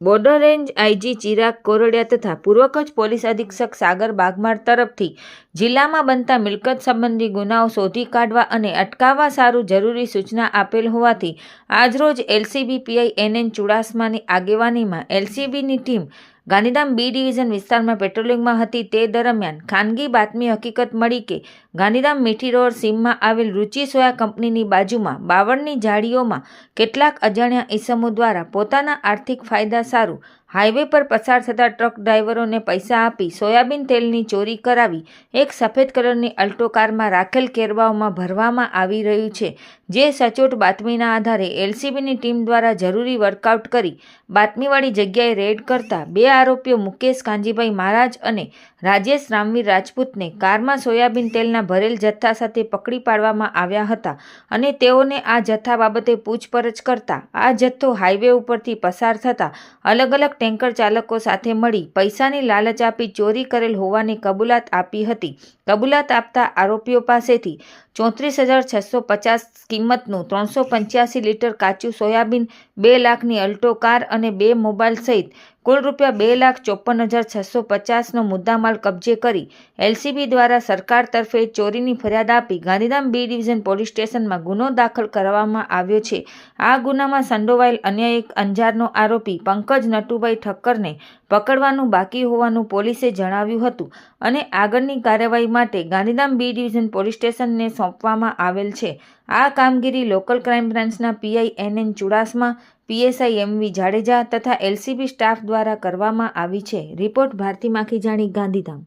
Border range IG Chirag Koradiya તથા પૂર્વ Kutch police અધિક્ષક સાગર બાગમાર તરફથી જિલ્લામાં બનતા મિલકત સંબંધી ગુનાઓ શોધી કાઢવા અને અટકાવવા સારું જરૂરી સૂચના આપેલ હોવાથી આજરોજ એલસીબી પીઆઈ એનએન ચુડાસમાની આગેવાનીમાં એલસીબીની ટીમ ગાંધીધામ બી ડિવિઝન વિસ્તારમાં પેટ્રોલિંગમાં હતી તે દરમિયાન ખાનગી બાતમી હકીકત મળી કે ગાંધીધામ મીઠી રોડ સીમમાં આવેલ રુચિ સોયા કંપનીની બાજુમાં બાવળની ઝાડીઓમાં કેટલાક અજાણ્યા ઈસમો દ્વારા પોતાના આર્થિક ફાયદા સારું હાઈવે પર પસાર થતા ટ્રક ડ્રાઈવરોને પૈસા આપી સોયાબીન તેલની ચોરી કરાવી એક સફેદ કલરની અલ્ટો કારમાં રાખેલ કેરવાઓમાં ભરવામાં આવી રહ્યું છે, જે સચોટ બાતમીના આધારે એલસીબીની ટીમ દ્વારા જરૂરી વર્કઆઉટ કરી બાતમીવાળી જગ્યાએ રેડ કરતા બે આરોપીઓ મુકેશ કાંજીભાઈ મહારાજ અને રાજેશ રામવીર રાજપૂતને કારમાં સોયાબીન તેલના ભરેલ જથ્થા સાથે પકડી પાડવામાં આવ્યા હતા અને તેઓને આ જથ્થા બાબતે પૂછપરછ કરતા આ જથ્થો હાઈવે ઉપરથી પસાર થતા અલગ અલગ ટેન્કર ચાલકો સાથે મળી પૈસાની લાલચ આપી ચોરી કરેલ હોવાની કબૂલાત આપી હતી. કબૂલાત આપતા આરોપીઓ પાસેથી ચોત્રીસ હજાર છસો પચાસ કિંમતનું ત્રણસો પંચ્યાસી લીટર કાચું સોયાબીન, બે લાખની અલ્ટો કાર અને બે મોબાઈલ સહિત કુલ રૂપિયા બે લાખ ચોપન હજાર છસો પચાસનો મુદ્દામાલ કબજે કરી એલસીબી દ્વારા સરકાર તરફે ચોરીની ફરિયાદ આપી ગાંધીધામ બી ડિવિઝન પોલીસ સ્ટેશનમાં ગુનો દાખલ કરવામાં આવ્યો છે. આ ગુનામાં સંડોવાયેલ અન્ય એક અંજારનો આરોપી પંકજ નટુભાઈ ઠક્કરને પકડવાનું બાકી હોવાનું પોલીસે જણાવ્યું હતું અને આગળની કાર્યવાહી માટે ગાંધીધામ બી ડિવિઝન પોલીસ સ્ટેશનને સોંપવામાં આવેલ છે. આ કામગીરી લોકલ ક્રાઇમ બ્રાન્ચના PI N N Chudasama PSI M V Jadeja તથા એલસીબી સ્ટાફ દ્વારા કરવામાં આવી છે. રિપોર્ટ ભારતી માખીજાણી ગાંધીધામ.